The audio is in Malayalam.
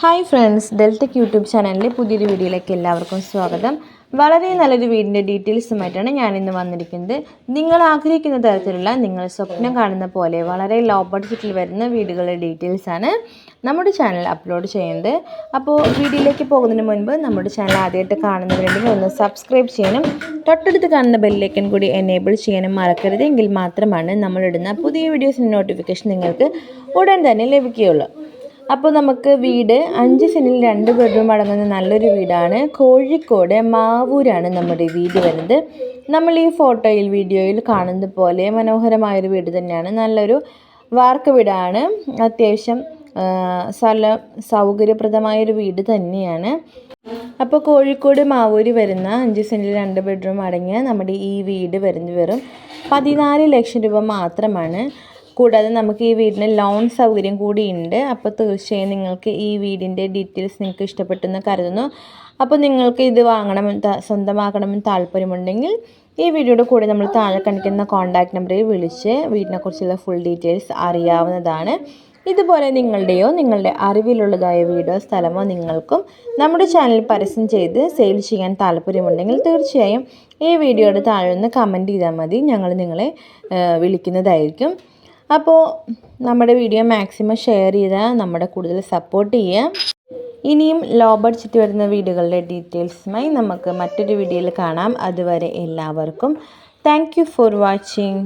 ഹായ് ഫ്രണ്ട്സ് ഡെൽറ്റക് യൂട്യൂബ് ചാനലിലെ പുതിയൊരു വീഡിയോയിലേക്ക് എല്ലാവർക്കും സ്വാഗതം. വളരെ നല്ലൊരു വീടിന്റെ ഡീറ്റെയിൽസുമായിട്ടാണ് ഞാൻ ഇന്ന് വന്നിരിക്കുന്നത്. നിങ്ങൾ ആഗ്രഹിക്കുന്ന തരത്തിലുള്ള നിങ്ങൾ സ്വപ്നം കാണുന്ന പോലെ വളരെ ലോ ബഡ്ജറ്റിൽ വരുന്ന വീടുകളുടെ ഡീറ്റെയിൽസാണ് നമ്മുടെ ചാനൽ അപ്ലോഡ് ചെയ്യുന്നത്. അപ്പോൾ വീഡിയോയിലേക്ക് പോകുന്നതിന് മുൻപ് നമ്മുടെ ചാനൽ ആദ്യമായിട്ട് വേണ്ടി ഒന്ന് സബ്സ്ക്രൈബ് ചെയ്യാനും തൊട്ടടുത്ത് കാണുന്ന ബെല്ലേക്കൻ കൂടി എനേബിൾ ചെയ്യാനും മറക്കരുത്. എങ്കിൽ മാത്രമാണ് നമ്മളിടുന്ന പുതിയ വീഡിയോസിന്റെ നോട്ടിഫിക്കേഷൻ നിങ്ങൾക്ക് ഉടൻ തന്നെ ലഭിക്കുകയുള്ളൂ. അപ്പോൾ നമുക്ക് വീട് അഞ്ച് സെന്റിൽ രണ്ട് ബെഡ്റൂം അടങ്ങുന്ന നല്ലൊരു വീടാണ്. കോഴിക്കോട് മാവൂരാണ് നമ്മുടെ വീട് വരുന്നത്. നമ്മൾ ഈ ഫോട്ടോയിൽ വീഡിയോയിൽ കാണുന്നത് പോലെ മനോഹരമായൊരു വീട് തന്നെയാണ്. നല്ലൊരു വാർക്ക് വീടാണ്. അത്യാവശ്യം സ്ഥല സൗകര്യപ്രദമായൊരു വീട് തന്നെയാണ്. അപ്പോൾ കോഴിക്കോട് മാവൂര് വരുന്ന അഞ്ച് സെന്റിൽ രണ്ട് ബെഡ്റൂം അടങ്ങിയ നമ്മുടെ ഈ വീട് വരുന്നത് വെറും പതിനാല് ലക്ഷം രൂപ മാത്രമാണ്. കൂടാതെ നമുക്ക് ഈ വീടിന് ലോൺ സൗകര്യം കൂടിയുണ്ട് അപ്പോൾ തീർച്ചയായും നിങ്ങൾക്ക് ഈ വീടിന്റെ ഡീറ്റെയിൽസ് നിങ്ങൾക്ക് ഇഷ്ടപ്പെട്ടെന്ന് കരുതുന്നു. അപ്പോൾ നിങ്ങൾക്ക് ഇത് വാങ്ങണമെന്ന് സ്വന്തമാക്കണമെന്ന് താല്പര്യമുണ്ടെങ്കിൽ ഈ വീഡിയോയുടെ കൂടെ നമ്മൾ താഴെ കാണിക്കുന്ന കോൺടാക്ട് നമ്പറിൽ വിളിച്ച് വീടിനെക്കുറിച്ചുള്ള ഫുൾ ഡീറ്റെയിൽസ് അറിയാവുന്നതാണ്. ഇതുപോലെ നിങ്ങളുടെയോ നിങ്ങളുടെ അറിവിലുള്ളതായ വീടോ സ്ഥലമോ നിങ്ങൾക്കും നമ്മുടെ ചാനൽ പരസ്യം ചെയ്ത് സെയിൽ ചെയ്യാൻ താല്പര്യമുണ്ടെങ്കിൽ തീർച്ചയായും ഈ വീഡിയോയുടെ താഴെ ഒന്ന് കമന്റ് ചെയ്താൽ മതി. ഞങ്ങൾ നിങ്ങളെ വിളിക്കുന്നതായിരിക്കും. അപ്പോൾ നമ്മുടെ വീഡിയോ മാക്സിമം ഷെയർ ചെയ്താൽ നമ്മുടെ കൂടുതൽ സപ്പോർട്ട് ചെയ്യുക ഇനിയും ലോ ബഡ്ജറ്റ് വരുന്ന വീടുകളുടെ ഡീറ്റെയിൽസുമായി നമുക്ക് മറ്റൊരു വീഡിയോയിൽ കാണാം. അതുവരെ എല്ലാവർക്കും താങ്ക് ഫോർ വാച്ചിങ്